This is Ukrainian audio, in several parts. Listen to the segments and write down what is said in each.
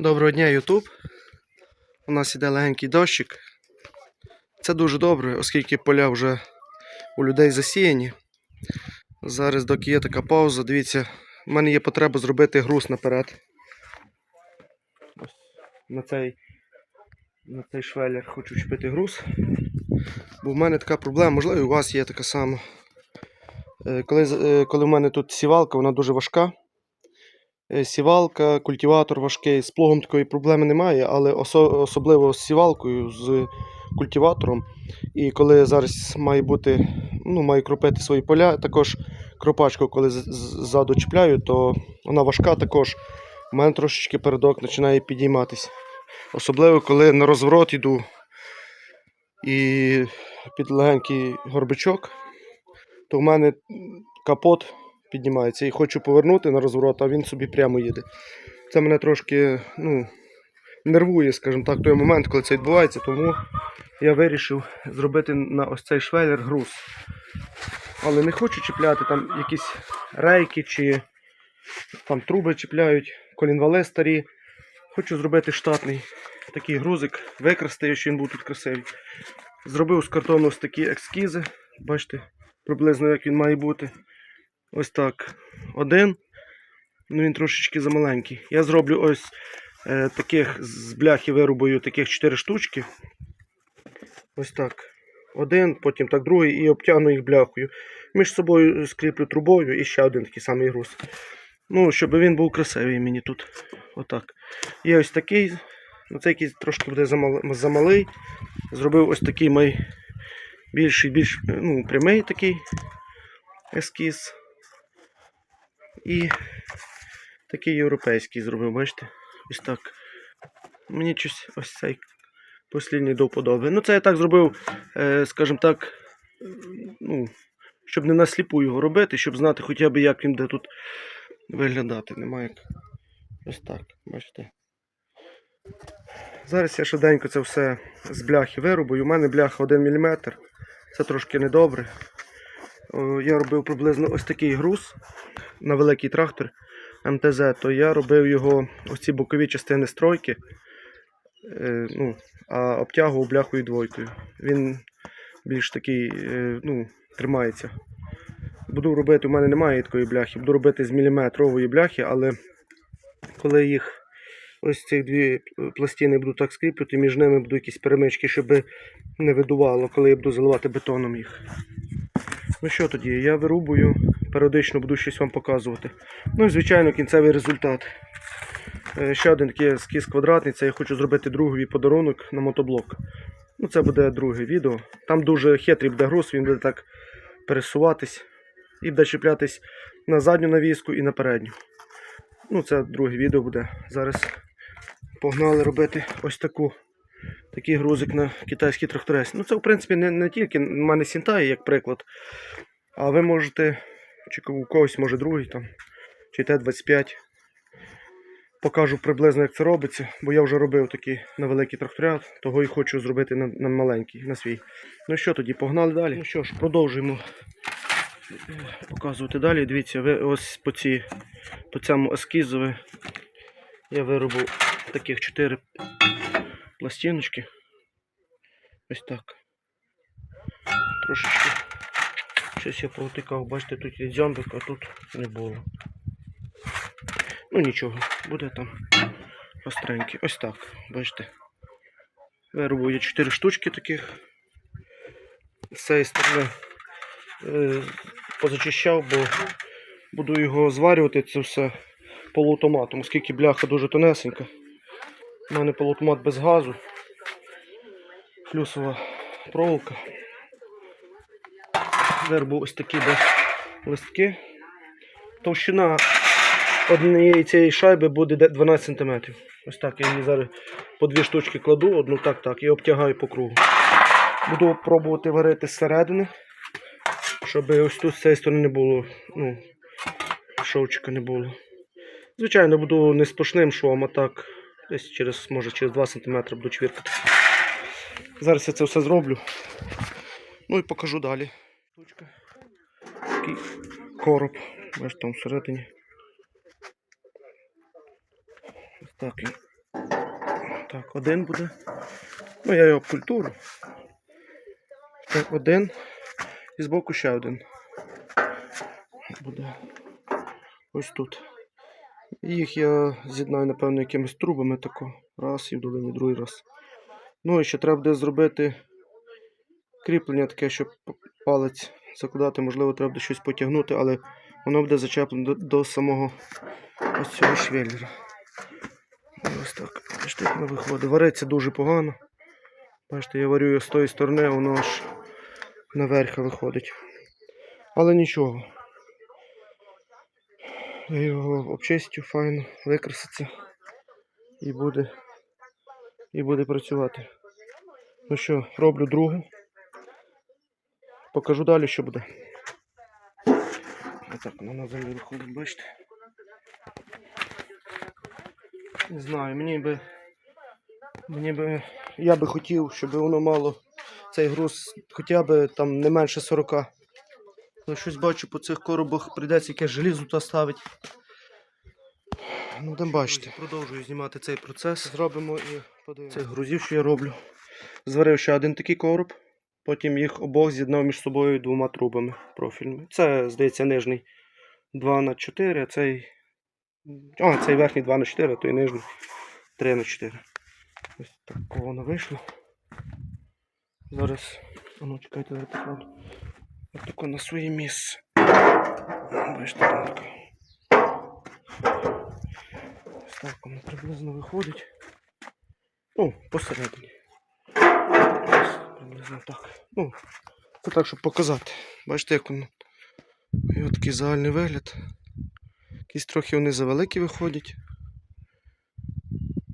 Доброго дня, Ютуб. У нас іде легенький дощик. Це дуже добре, оскільки поля вже у людей засіяні. Зараз, доки є така пауза, дивіться, в мене є потреба зробити груз наперед. Ось на цей, на цей швеллер хочу чіпити груз. Бо в мене така проблема, можливо, і у вас є така сама. Е, Коли, е, коли в мене тут сівалка, вона дуже важка. Е, Сівалка, культиватор важкий, з плугом такої проблеми немає, але осо- особливо з сівалкою, з культиватором. І коли зараз має бути, ну, маю кропити свої поля, також кропачку, коли ззаду чіпляю, то вона важка також. У мене трошечки передок починає підійматися. Особливо, коли на розворот йду і під легенький горбичок, то в мене капот піднімається і хочу повернути на розворот, а він собі прямо їде. Це мене трошки ну, нервує, скажімо так, той момент, коли це відбувається, тому я вирішив зробити на ось цей швеллер груз. Але не хочу чіпляти там якісь рейки чи там труби чіпляють, колінвали старі. Хочу зробити штатний такий грузик, викрасти, щоб він був тут красивий. Зробив з картону ось такі ескізи. Бачите, приблизно як він має бути. Ось так. Один. Ну він трошечки замаленький. Я зроблю ось е, таких з бляхи вирубую таких 4 штучки. Ось так. Один, потім так другий і обтягну їх бляхою. Між собою скріплю трубою і ще один такий самий груз. Ну, щоб він був красивий мені тут. Отак. Є ось такий. Ну, цей якийсь трошки буде замал- замалий. Зробив ось такий мій більший, більш ну, прямий такий ескіз. І такий європейський зробив, бачите? Ось так. Мені щось ось цей послідній до вподоби. Ну, це я так зробив, е, скажімо так, ну, щоб не насліпу його робити, щоб знати хоча б як він буде тут виглядати. Немає як. Ось так, бачите. Зараз я швиденько це все з бляхи вирубую. У мене бляха 1 мм. Це трошки недобре. О, Я робив приблизно ось такий груз на великий трактор МТЗ, то я робив його ось ці бокові частини стройки, е, ну, а обтягував бляхою двойкою. Він більш такий, е, ну, тримається. Буду робити, у мене немає такої бляхи, буду робити з міліметрової бляхи, але коли їх ось ці дві пластини буду так скріплювати, між ними буду якісь перемички, щоб не видувало, коли я буду заливати бетоном їх. Ну що тоді, я вирубую, періодично буду щось вам показувати. Ну і звичайно кінцевий результат. Е, Ще один такий квадратний, це я хочу зробити другий подарунок на мотоблок. Ну це буде друге відео. Там дуже хитрий буде груз, він буде так пересуватись і буде чіплятись на задню навіску і на передню. Ну це друге відео буде. Зараз погнали робити ось таку. Такий грузик на китайський тракторець. Ну, це, в принципі, не, не тільки в мене Сінтай, як приклад. А ви можете, чи у когось може другий там, чи Т-25. Покажу приблизно, як це робиться, бо я вже робив такі на великий тракторят, того і хочу зробити на, на маленький, на свій. Ну що тоді, погнали далі. Ну що ж, продовжуємо показувати далі. Дивіться, ви ось по, ці, по цьому ескізові я виробив таких 4 пластиночки. Ось так. Трошечки. Щось я повтикав, бачите, тут є дзьомбик, а тут не було. Ну нічого, буде там остренький. Ось так, бачите. Виробив я 4 штучки таких. З цієї сторони е, позачищав, бо буду його зварювати це все полуавтоматом, оскільки бляха дуже тонесенька. У мене полуавтомат без газу. Плюсова проволока. Виробив ось такі листки. Товщина однієї цієї шайби буде 12 см. Ось так я її зараз по дві штучки кладу, одну так, так, і обтягаю по кругу. Буду пробувати варити зсередини, щоб ось тут з цієї сторони не було, ну, шовчика не було. Звичайно, буду не сплошним швом, а так десь через, може, через 2 см буду чвіркати. Зараз я це все зроблю. Ну і покажу далі. Такий короб. Бачите, там всередині. Ось так Так, один буде. Ну, я його культуру. Так, один. І збоку ще один. Буде ось тут. Їх я з'єднаю, напевно, якимись трубами тако. Раз і в долині другий раз. Ну і ще треба буде зробити кріплення таке, щоб палець закладати. Можливо, треба буде щось потягнути, але воно буде зачеплено до, до самого ось цього швеллера. Ось так. Бачите, воно виходить. Вариться дуже погано. Бачите, я варю з тої сторони, воно аж наверх виходить. Але нічого. Я його обчистю файно, викраситься і буде, і буде працювати. Ну що, роблю другу. Покажу далі, що буде. Отак воно на землі виходить, бачите. Не знаю, мені би. Мені би. Я би хотів, щоб воно мало цей груз хоча б там не менше 40. Ну, щось бачу по цих коробах прийдеться якесь желізо та ставити. Ну, там бачите. Продовжую знімати цей процес. Зробимо і подивимося. Цих грузів, що я роблю. Зварив ще один такий короб, потім їх обох з'єднав між собою двома трубами профільними. Це, здається, нижній 2 на 4, а цей. А, цей верхній 2 на 4, а той нижній 3 на 4. Ось такого воно вийшло. Зараз. А ну чекайте, зараз покладу. Отако на своє місце. Бачите. Так воно приблизно виходить. Ну, посередині. Приблизно так. Ну, це так, щоб показати. Бачите, як воно. І такий загальний вигляд. Якісь трохи вони завеликі виходять.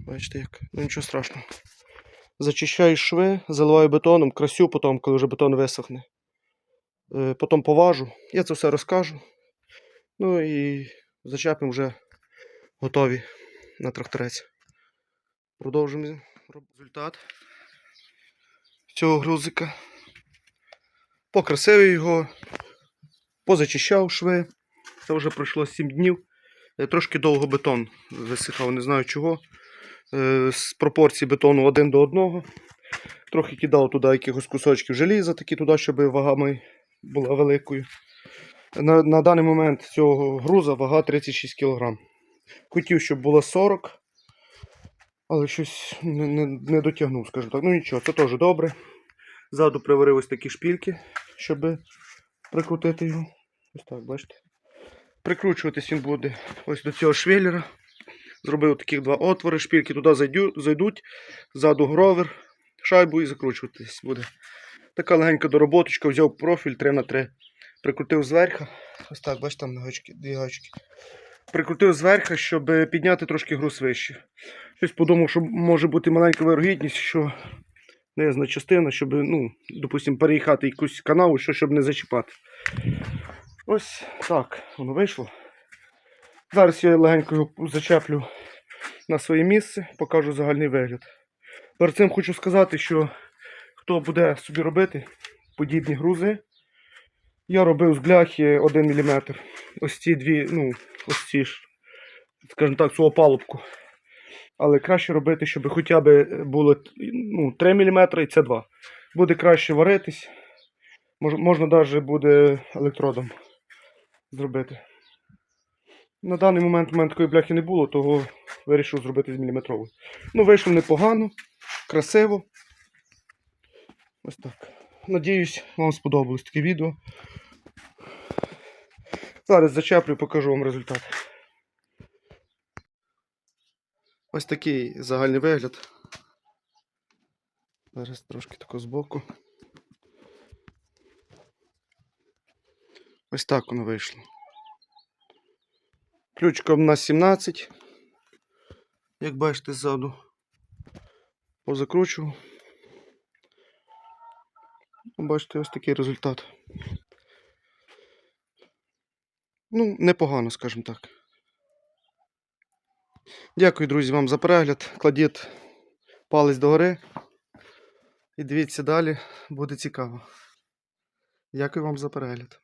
Бачите як. Ну нічого страшного. Зачищаю шви, заливаю бетоном, красю потім, коли вже бетон висохне. Е, Потім поважу. Я це все розкажу. Ну і зачепимо вже готові на тракторець. Продовжуємо роб- результат цього грузика. Покрасив його, позачищав шви. Це вже пройшло 7 днів. Е, Трошки довго бетон висихав, не знаю чого. Е, З пропорції бетону один до одного. Трохи кидав туди якихось кусочків желіза, такі туди, щоб вага ми була великою. На, на даний момент цього груза вага 36 кг. Хотів, щоб було 40, але щось не, не, не дотягнув, скажімо так. Ну нічого, це теж добре. Ззаду приварив ось такі шпільки, щоб прикрутити його. Ось так, бачите. Прикручуватись він буде ось до цього швеллера. Зробив таких два отвори, шпільки туди зайдуть, ззаду гровер, шайбу і закручуватись буде. Така легенька дороботочка, взяв профіль 3х3, прикрутив зверху. Ось так, бачите, там гачки, дві гачки. Прикрутив зверху, щоб підняти трошки груз вище. Щось подумав, що може бути маленька вирогідність, що неязна частина, щоб, ну, допустимо, переїхати якусь канаву, що, щоб не зачіпати. Ось так воно вийшло. Зараз я легенько його зачеплю на своє місце, покажу загальний вигляд. Перед цим хочу сказати, що хто буде собі робити подібні грузи, я робив з бляхи 1 мм. Ось ці дві, ну, ось ці ж, скажімо так, цю опалубку. Але краще робити, щоб хоча б було ну, 3 мм і це 2. Буде краще варитись. Мож, можна навіть буде електродом зробити. На даний момент у мене такої бляхи не було, того вирішив зробити з міліметровою. Ну, вийшло непогано, красиво. Ось так. Надіюсь, вам сподобалось таке відео. Зараз зачеплю, покажу вам результат. Ось такий загальний вигляд. Зараз трошки тако збоку. Ось так воно вийшло. Ключиком на 17. Як бачите ззаду. Позакручував. Бачите, ось такий результат. Ну, непогано, скажімо так. Дякую, друзі, вам за перегляд. Кладіть палець догори. І дивіться далі, буде цікаво. Дякую вам за перегляд.